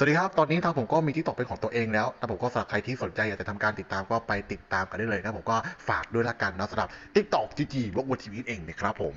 สวัสดีครับ ตอนนี้ทางผมก็มีที่ตกเป็นของตัวเองแล้วแต่ผมก็สำหรับใครที่สนใจอยากจะทำการติดตามก็ไปติดตามกันได้เลยนะผมก็ฝากด้วยละกันนะสำหรับ TikTok จีจีบล็อกวทีวีเองนะครับผม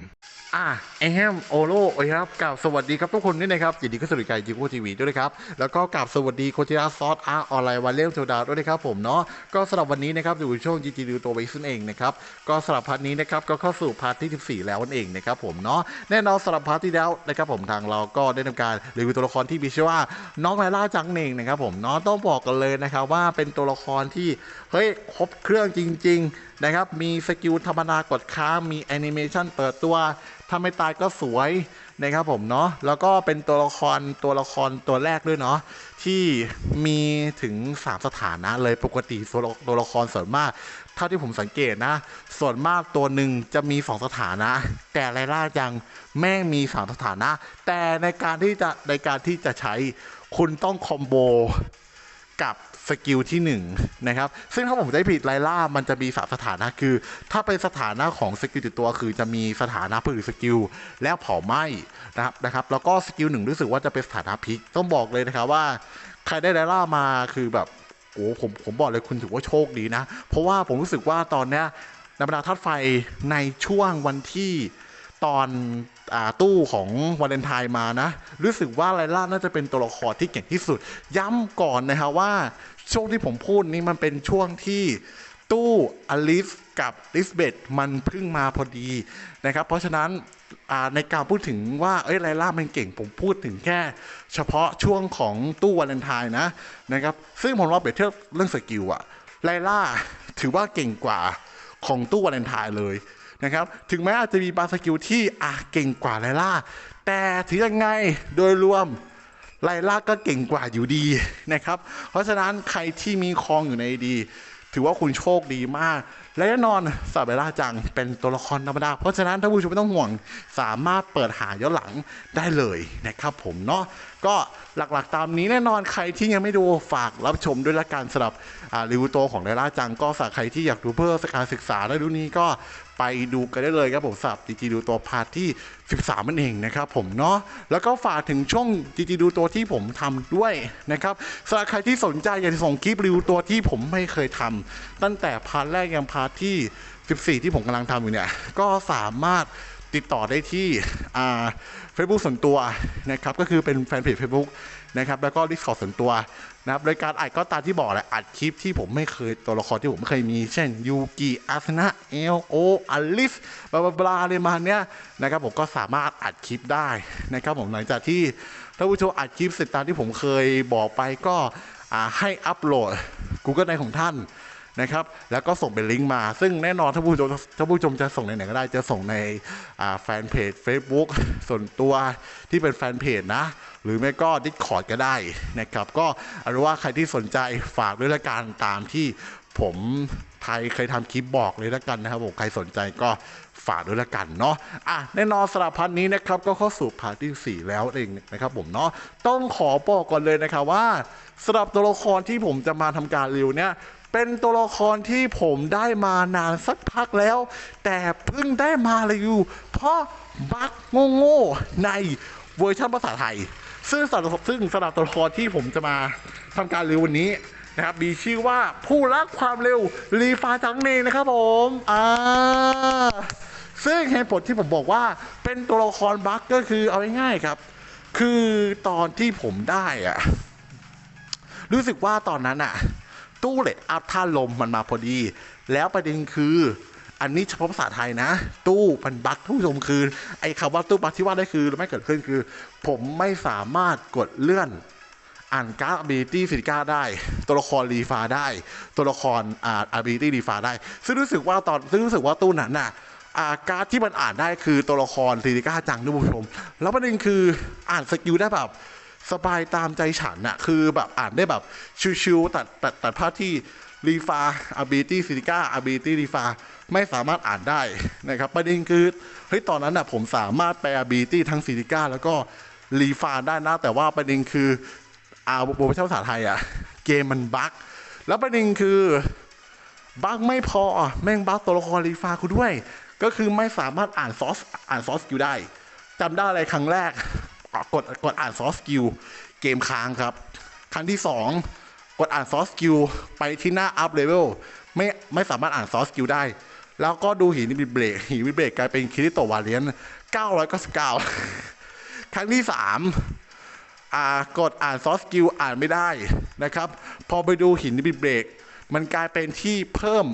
อ่าไอแฮมโอโลโอเคครับกราบสวัสดีครับทุกคนด้วยนะครับยินดีก็สวัสดีกับจีบูทีวีด้วยนะครับ แล้วก็กราบสวัสดีโคจิราซอสอาร์ออนไลน์วันเล่มโซดาด้วยนะครับผมเนาะก็สำหรับวันนี้นะครับอยู่ช่วงจีจีดูตัวไว้ซึ่งเองนะครับก็สำหรับพาร์ทนี้นะครับก็เข้าสู่พาร์ทที่ 14 แล้วนั่นเองนะครับผมเนาะแน่นอนสำหรับพาร์ทที่แล้วนะครับผมทางเราก็ได้ทำการรีวิวตัวละครที่มีชื่อว่าน้องไลล่าจังเองนะครับผมเนาะต้องบอกกันเลยนะครับว่าเป็นตัวละครที่เฮ้ยครบเครื่องจริง ๆนะครับ มีสกิลธรรมดากดค้ามีแอนิเมชันเปิดตัวถ้าไม่ตายก็สวยนะครับผมเนาะแล้วก็เป็นตัวละครตัวละครตัวแรกด้วยเนาะที่มีถึง 3 สถานะเลยปกติตัวละครส่วนมาก เท่าที่ผมสังเกตนะ ส่วนมากตัวหนึ่งจะมี 2 สถานะ แต่ไลล่าจังแม่งมี 3 สถานะ แต่ในการที่จะในการที่จะใช้ คุณต้องคอมโบกับสกิลที่1นะครับ ซึ่งถ้าผมได้ผิดไลล่า มันจะมีสามสถานะคือ ถ้าเป็นสถานะของสกิลติดตัวคือจะมีสถานะพืชสกิลและเผาไหม้นะครับนะครับ แล้วก็สกิลหนึ่งรู้สึกว่าจะเป็นสถานะพิก ต้องบอกเลยนะครับว่า ใครได้ไลล่ามาคือแบบโอ้ผมผมบอกเลยคุณถือว่าโชคดีนะ เพราะว่าผมรู้สึกว่าตอนเนี้ยในบรรดาธาตุไฟในช่วงวันที่ตอน ตู้ของวาเลนไทน์มานะ รู้สึกว่าไลล่าน่าจะเป็นตัวละครที่เก่งที่สุด ย้ำก่อนนะครับว่าช่วงที่ผมพูดนี้มันเป็นช่วงที่ตู้อลิสกับลิสเบตมันเพิ่งมาพอดีนะครับ เพราะฉะนั้นในการพูดถึงว่าเอ้ยไลล่ามันเก่งผมพูดถึงแค่ เฉพาะช่วงของตู้วาเลนไทน์นะนะครับ ซึ่งผมว่าเปรียบเทียบเรื่องสกิลอะไลล่าถือว่าเก่งกว่าของตู้วาเลนไทน์เลย นะครับถึงแม้อาจจะมีบางสกิลที่อะเก่งกว่าไลล่า แต่ถึงยังไงโดยรวมไลล่าก็เก่งกว่าอยู่ดีนะครับ เพราะฉะนั้นใครที่มีคองอยู่ในดี ถือว่าคุณโชคดีมาก และแน่นอนซาเบล่าจังเป็นตัวละครธรรมดา เพราะฉะนั้นท่านผู้ชมไม่ต้องห่วงสามารถเปิดหาย้อนหลังได้เลยนะครับผมเนาะ ก็หลักๆตามนี้แน่นอนใครที่ยังไม่ดูฝากรับชมด้วยละกันสำหรับรีวิวตัวของไลล่าจังก็ฝากใครที่อยากดูเพื่อการศึกษาและดูนี้ก็ไปดูกันได้เลยครับผมสับจริงๆดูตัวพาร์ทที่ 13มันเองนะครับผมเนาะแล้วก็ฝากถึงช่องจริงๆดูตัวที่ผมทำด้วยนะครับสำหรับใครที่สนใจอยากจะส่งคลิปรีวิวตัวที่ผมไม่เคยทำตั้งแต่พาร์ทแรกยังพาร์ทที่ 14 ที่ผมกำลังทำอยู่เนี่ยก็สามารถติดต่อได้ที่อ่า Facebook ส่วนตัวนะครับก็คือเป็นแฟนเพจ Facebook นะครับแล้วก็ดิสคอร์ส่วนตัวนะครับโดยการอัดก็ตามที่บอกแหละอัดคลิปที่ผมไม่เคยตัวละครที่ผมไม่เคยมี เช่นยูกิอาสนะเอลโออลิสบลาบลาบลาอะไรมาเนี้ยนะครับผมก็สามารถอัดคลิปได้นะครับผมหลังจากที่ท่านผู้ชมอัดคลิปเสร็จตามที่ผมเคยบอกไปก็ให้อัปโหลด Google ในของท่าน นะครับ แล้วก็ส่งเป็นลิงก์มา ซึ่งแน่นอนถ้าผู้ชมถ้าผู้ชมจะส่งในไหนก็ได้จะส่งในแฟนเพจ Facebook ส่วนตัวที่เป็นแฟนเพจนะ หรือไม่ก็ Discord ก็ได้นะครับ ก็อาเป็นว่าใครที่สนใจฝากด้วยละกันตามที่ผมไทยเคยทำคลิปบอกเลยละกันนะครับผมใครสนใจก็ฝากด้วยละกันเนาะ อะแน่นอนสำหรับพันนี้นะครับก็เข้าสู่พาร์ทที่ 4 แล้วเองนะครับผมเนาะต้องขอบอกก่อนเลยนะครับว่าสำหรับตัวละครที่ผมจะมาทำการรีวิวเนี่ย เป็นตัวละครที่ผมได้มานานสักพักแล้ว แต่เพิ่งได้มารีวิวเพราะบั๊กโง่ๆในเวอร์ชันภาษาไทย ซึ่งสำหรับซึ่งสำหรับตัวละครที่ผมจะมาทำการรีวิววันนี้นะครับมีชื่อว่าผู้รักความเร็วรีฟาจังเนนะครับผมอ่าซึ่งเหตุผลที่ผมบอกว่าเป็นตัวละครบั๊กก็คือเอาง่ายๆครับ คือตอนที่ผมได้อะรู้สึกว่าตอนนั้นอะ ตู้เลดอัพท่าลมมันมาพอดี แล้วประเด็นคือ อันนี้เฉพาะภาษาไทยนะ ตู้มันบั๊กทุกชมคือไอ้คำว่าตู้บั๊กที่ว่าได้คือไม่เกิดขึ้นคือ ผมไม่สามารถกดเลื่อนอ่านการ์ด ability ฟิลิก้าได้ ตัวละครรีฟาได้ ตัวละครอ่า ability รีฟาได้ ซึ่งรู้สึกว่าตอนซึ่งรู้สึกว่าตู้นั้นน่ะอาการ์ดที่มันอ่านได้คือตัวละครฟิลิก้าจังทุกผู้ชม แล้วประเด็นคืออ่านสกิลได้แบบ สบายตามใจฉันอะคือแบบอ่านได้แบบชิวๆตัดตัดตัดภาพที่รีฟาอาบิตี้ฟิลิก้าอาบิตี้รีฟาไม่สามารถอ่านได้นะครับประเด็นคือเฮ้ยตอนนั้นอะผมสามารถแปลอาบิตี้ทั้งฟิลิก้าแล้วก็รีฟาได้นะแต่ว่าประเด็นคืออาบภาษาไทยอะเกมมันบั๊กแล้วประเด็นคือบั๊กไม่พอแม่งบั๊กตัวละครรีฟาคุณด้วย ก็คือไม่สามารถอ่านซอสอ่านซอสกิลได้จำได้อะไรครั้งแรก กดกดอ่านซอสกิลเกมค้างครับ ครั้งที่ 2 กดอ่านซอสกิลไปที่หน้าอัพเลเวลไม่ไม่สามารถอ่านซอสกิลได้ แล้วก็ดูหินบิเบรกหินบิเบรกกลายเป็นคิริโตวาเลียน999 ครั้งที่ 3 อ่ากดอ่านซอสกิลอ่านไม่ได้นะครับ พอไปดูหินบิเบรกมันกลายเป็นที่เพิ่ม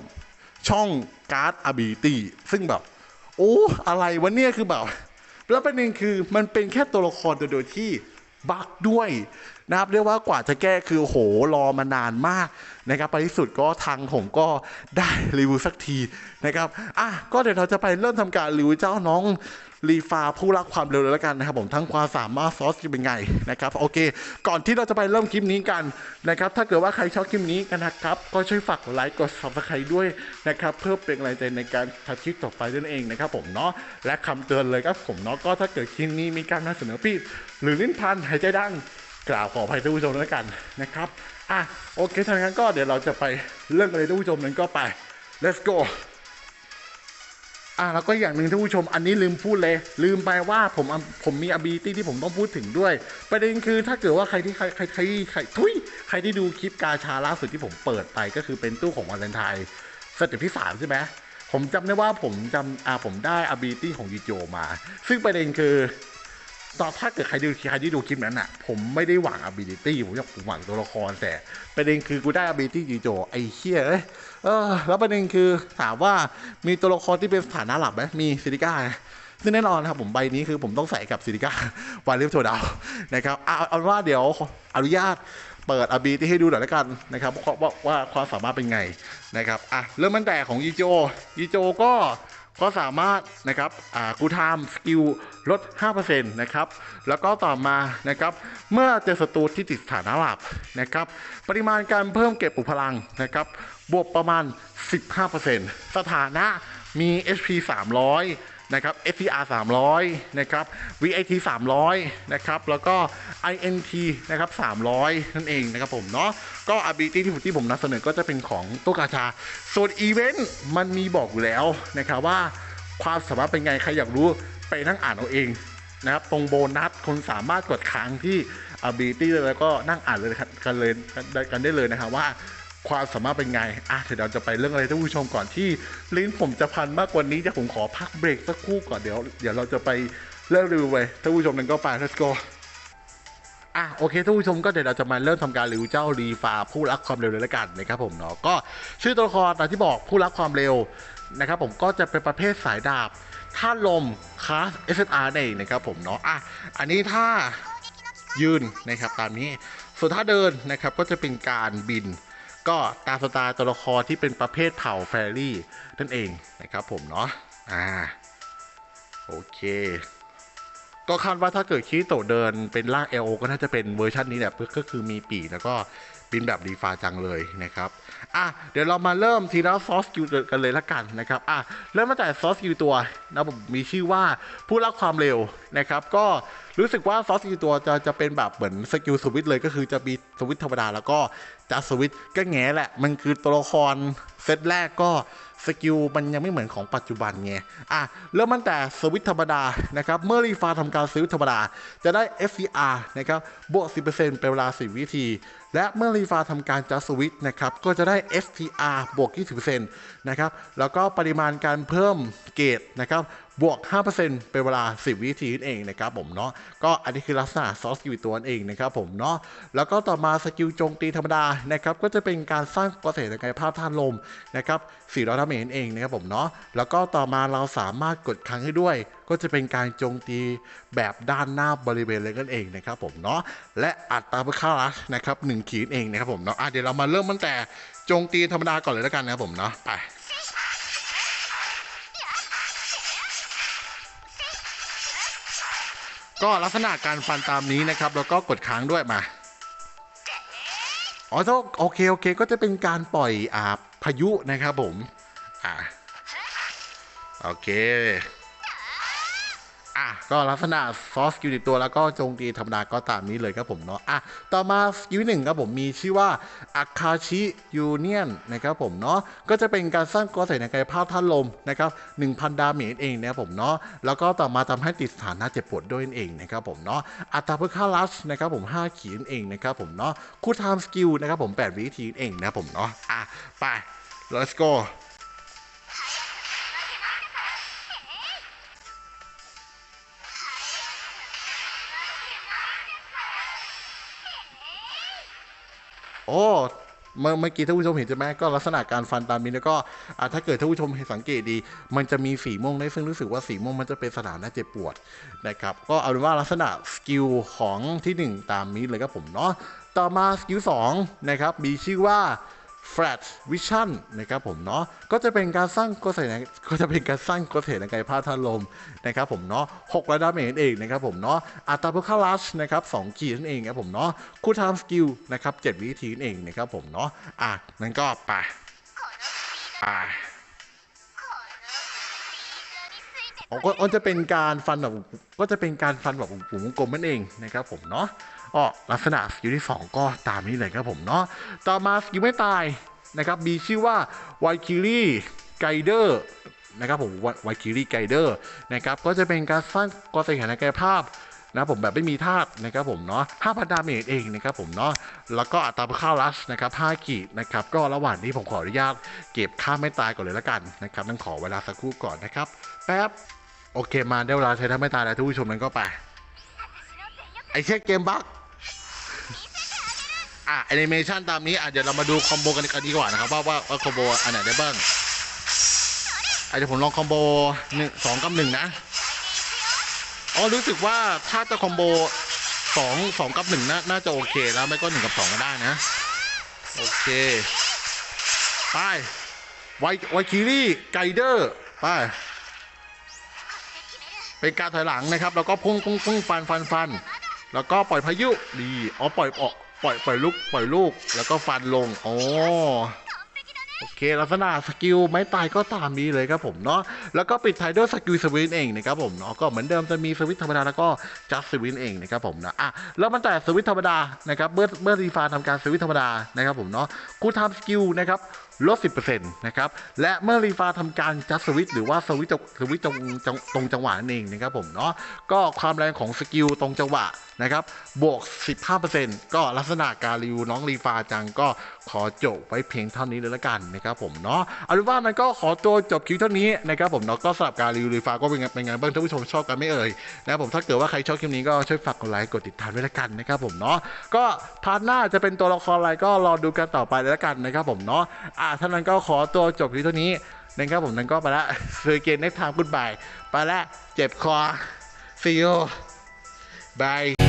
ช่องการ์ด ability ซึ่งแบบ โอ้ อะไรวะเนี่ยคือแบบ แล้วประเด็นคือมันเป็นแค่ตัวละครโดยที่บักด้วย นะครับเรียกว่ากว่าจะแก้คือโหรอมานานมากนะครับไปที่สุดก็ทางผมก็ได้รีวิวสักทีนะครับอะก็เดี๋ยวเราจะไปเริ่มทำการรีวิวเจ้าน้องรีฟาผู้รักความเร็วเลยแล้วกันนะครับผมทั้งความสามารถซอสจะเป็นไงนะครับโอเค ก่อนที่เราจะไปเริ่มคลิปนี้กันนะครับถ้าเกิดว่าใครชอบคลิปนี้กันนะครับก็ช่วยฝากกดไลค์กด subscribe ด้วยนะครับเพื่อเป็นกำลังใจในการทำคลิปต่อไปนั่นเองนะครับผมเนาะและคำเตือนเลยครับผมเนาะก็ถ้าเกิดคลิปนี้มีการนำเสนอผิดหรือลิ้นพันหายใจดัง กล่าวขออภัยท่านผู้ชมด้วกันนะครับอะโอเคทางนั้นก็เดี๋ยวเราจะไปเรื่องกันเลยท่านผู้ชมนั้นก็ไป let's go อะแล้วก็อย่างหนึ่งท่านผู้ชมอันนี้ลืมพูดเลย ลืมไปว่าผมผมมี ability ที่ผมต้องพูดถึงด้วย ประเด็นคือถ้าเกิดว่าใครที่ใครใครใครใครทุยใครที่ดูคลิปกาชาล่าสุดที่ผมเปิดไปก็คือเป็นตู้ของวันเลนไทน์สเต็ปที่สามใช่ไหมผมจำได้ว่าผมจำอ่าผมได้ ability ของยูโจมา ซึ่งประเด็นคือ ตอนถ้าเกิดใครดูใครที่ดูคลิปนั้นอะ ผมไม่ได้หวัง ability ผมอยากผมหวังตัวละครแต่ประเด็นคือกูได้ ability จีโจไอ้เชี่ยเอ้ยเออแล้วประเด็นคือถามว่ามีตัวละครที่เป็นสถานะหลักไหมมีซิลิก้าซึ่งแน่นอนนะครับผมใบนี้คือผมต้องใส่กับซิลิก้าวาเลฟโทดาวนะครับเอาเอาว่าเดี๋ยวอนุญาตเปิด ability ให้ดูหน่อยแล้วกันนะครับว่าว่าว่าความสามารถเป็นไงนะครับอะเริ่มตั้งแต่ของยีโจยีโจก็ ก็สามารถนะครับกูทามสกิลลด 5%นะครับ แล้วก็ต่อมานะครับ เมื่อเจอศัตรูที่ติดสถานะหลับนะครับ ปริมาณการเพิ่มเก็บอุพลังนะครับ บวกประมาณ 15%สถานะมี HP 300 นะครับ SPR 300 นะครับ VIT 300 นะครับ แล้วก็ INT นะครับ 300 นั่นเองนะครับผมเนาะ ก็ ability ที่ผมที่ผมนำเสนอก็จะเป็นของตัวกาชา ส่วนอีเวนต์มันมีบอกอยู่แล้วนะครับว่าความสามารถเป็นไง ใครอยากรู้ไปนั่งอ่านเอาเองนะครับ ตรงโบนัสคุณสามารถกดค้างที่ ability แล้วก็นั่งอ่านเลยกันเลยกันได้เลยนะครับว่า ความสามารถเป็นไง อะ เดี๋ยวเราจะไปเรื่องอะไรท่านผู้ชมก่อนที่ ลิ้นผมจะพันมากกว่านี้จะผมขอพักเบรกสักครู่ก่อนเดี๋ยว เดี๋ยวเราจะไปเริ่มรีวิวไปท่านผู้ชมนั้นก็ไป let's go อะโอเคท่านผู้ชมก็เดี๋ยวเราจะมาเริ่มทำการรีวิวเจ้ารีฟาผู้รักความเร็วเลยล้วกันนะครับผมเนาะก็ชื่อตัวละครตามที่บอกผู้รักความเร็วนะครับผมก็จะเป็นประเภทสายดาบท่าลมคลาส SSR นั่นเองนะครับผมเนาะอะอันนี้ถ้ายืนนะครับตามนี้ส่วนถ้าเดินนะครับก็จะเป็นการบิน ก็ตามสไตล์ตัวละครที่เป็นประเภทเผ่าแฟรี่นั่นเองนะครับผมเนาะอ่าโอเคก็คาดว่าถ้าเกิดคิโตเดินเป็นร่างเอโอก็น่าจะเป็นเวอร์ชันนี้แหละก็คือมีปีกแล้วก็ บินแบบรีฟาจังเลยนะครับอะเดี๋ยวเรามาเริ่มทีละซอสกิลกันเลยละกันนะครับอะเริ่มมาจากซอสกิลตัวนะผมมีชื่อว่าผู้รักความเร็วนะครับก็รู้สึกว่าซอสกิลตัวจะจะเป็นแบบเหมือนสกิลสวิตเลยก็คือจะมีสวิตธรรมดาแล้วก็จะสวิตก็แง่แหละ มันคือตัวละครเซตแรกก็สกิลมันยังไม่เหมือนของปัจจุบันไง อะ เริ่มตั้งแต่สวิตธรรมดา นะครับ เมื่อรีฟาทำการสวิตธรรมดา จะได้ FCR นะครับ บวก 10%เป็นเวลา 10 วิธี และเมื่อรีฟาทำการจัดสวิตช์นะครับก็จะได้ FTR บวก 20%นะครับแล้วก็ปริมาณการเพิ่มเกตนะครับ บวก 5%เป็นเวลา 10 วิธีนั่นเองนะครับผมเนาะก็อันนี้คือลักษณะซอสกิลตัวนั่นเองนะครับผมเนาะแล้วก็ต่อมาสกิลโจมตีธรรมดานะครับก็จะเป็นการสร้างกระแสกายภาพธาตุลมนะครับ400ดาเมจนั่นเองนะครับผมเนาะแล้วก็ต่อมาเราสามารถกดครั้งให้ด้วย ก็จะเป็นการโจมตีแบบด้านหน้าบริเวณเลยนั่นเองนะครับผมเนาะและอัตราเพื่อค่ารัชนะครับหนึ่งขีดเองนะครับผมเนาะอะเดี๋ยวเรามาเริ่มตั้งแต่โจมตีธรรมดาก่อนเลยแล้วกันนะครับผมเนาะไป ก็ลักษณะการฟันตามนี้นะครับ แล้วก็กดค้างด้วยมาอ๋อโอเคโอเค ก็จะเป็นการปล่อยอ่าพายุนะครับผมอ่าโอเค ก็ลักษณะซอสกิลติดตัวแล้วก็โจงตีธรรมดาก็ตามนี้เลยครับผมเนาะอะต่อมาสกิลหนึ่งครับผมมีชื่อว่าอาคาชิยูเนียนนะครับผมเนาะก็จะเป็นการสร้างกรใส่ในกายภาพท่านลมนะครับ1,000 ดาเมจเองนะครับผมเนาะแล้วก็ต่อมาทำให้ติดสถานะเจ็บปวดด้วยเองนะครับผมเนาะอัตราเพื่อค่าลัชนะครับผม5ขีดเองนะครับผมเนาะคู่ไทม์สกิลนะครับผม8วิธีเองนะครับผมเนาะอะไป let's go โอ้เมื่อเมื่อกี้ท่านผู้ชมเห็นใช่ไหมก็ลักษณะการฟันตามนี้แล้วก็ถ้าเกิดท่านผู้ชมเห็นสังเกตดี มันจะมีสีม่วงด้วยซึ่งรู้สึกว่าสีม่วงมันจะเป็นสถานะเจ็บปวดนะครับก็เอาเป็นว่าลักษณะสกิลของทีหนึ่1 ตามนี้เลยครับผมเนาะต่อมาสกิล2นะครับมีชื่อว่า Flat Vision นะครับผมเนาะก็จะเป็นการสร้างกระแสก็จะเป็นการสร้างกระแสในกายภาพท่าลมนะครับผมเนาะ6ระดับเองเองนะครับผมเนาะอัตราเพื่อค่าลัชนะครับ2ขีดนั่นเองครับผมเนาะคู่ไทม์สกิลนะครับ7วิธีนั่นเองนะครับผมเนาะอะนั่นก็ไปไปก็จะเป็นการฟันแบบก็จะเป็นการฟันแบบวงกลมนั่นเองนะครับผมเนาะ อ๋อลักษณะสกิลที่ 2 ก็ตามนี้เลยครับผมเนาะต่อมาสกิลไม่ตายนะครับมีชื่อว่าไวคิรี่ไกเดอร์นะครับผมไวคิรี่ไกเดอร์นะครับก็จะเป็นการสร้างกรสถานกายภาพนะผมแบบไม่มีธาตุนะครับผมเนาะ5,000ดาเมจเองนะครับผมเนาะแล้วก็อัตราค่าลัชนะครับ5ขีดนะครับก็ระหว่างนี้ผมขออนุญาตเก็บค่าไม่ตายก่อนเลยละกันนะครับต้องขอเวลาสักครู่ก่อนนะครับแป๊บโอเคมาได้เวลาใช้ถ้าไม่ตายแล้วทุกผู้ชมนั้นก็ไปไอเช็คเกมบั๊ก อะแอนิเมชันตามนี้อะเดี๋ยวเรามาดูคอมโบกันกันดีกว่านะครับว่าว่าว่าคอมโบอันไหนได้บ้างอะเดี๋ยวผมลองคอมโบหนึ่งสองกับหนึ่งนะอ๋อรู้สึกว่าถ้าจะคอมโบสองสองกับหนึ่งน่าน่าจะโอเคแล้วไม่ก็หนึ่งกับสองก็ได้นะโอเคไปไวไวคิรี่ไกเดอร์ไปเป็นการถอยหลังนะครับ แล้วก็พุ่งพุ่งพุ่งฟันฟันฟัน แล้วก็ปล่อยพายุดีอ๋อปล่อยออก ปล่อยปล่อยลูกปล่อยลูก แล้วก็ฟันลงอ๋อโอเค ลักษณะสกิลไม้ตายก็ตามนี้เลยครับผมเนาะแล้วก็ปิดท้ายด้วยสกิลสวินเองนะครับผมเนาะก็เหมือนเดิมจะมีสวิตธรรมดาแล้วก็จัสสวินเองนะครับผมนะอะแล้วมันแต่สวิตธรรมดานะครับเมื่อเมื่อรีฟาทำการสวิตธรรมดานะครับผมเนาะคูทำสกิลนะครับ ลด 10%นะครับ และเมื่อรีฟาทำการจัสสวิตหรือว่าสวิตสวิตตรงตรงจังหวะนั่นเองนะครับผมเนาะก็ความแรงของสกิลตรงจังหวะนะครับ บวก 15%ก็ลักษณะการรีวิวน้องรีฟาจังก็ขอจบไว้เพียงเท่านี้เลยละกันนะครับผมเนาะเอาเป็นว่ามันก็ขอตัวจบคลิปเท่านี้นะครับผมเนาะก็สำหรับการรีวิวรีฟาก็เป็นไงเป็นไงบ้างท่านผู้ชมชอบกันไม่เอ่ยนะครับผมถ้าเกิดว่าใครชอบคลิปนี้ก็ช่วยฝากกดไลค์กดติดตามด้วยละกันนะครับผมเนาะก็พาร์ทหน้าจะเป็นตัวละครอะไรก็รอดูกันต่อไปเลยละกันนะครับผมเนาะเท่านั้นก็ขอตัวจบที่เท่านี้นะครับผมนั้นก็ไปละเซอร์เกนเน็กทามกุดบายไปละเจ็บคอซีโอบาย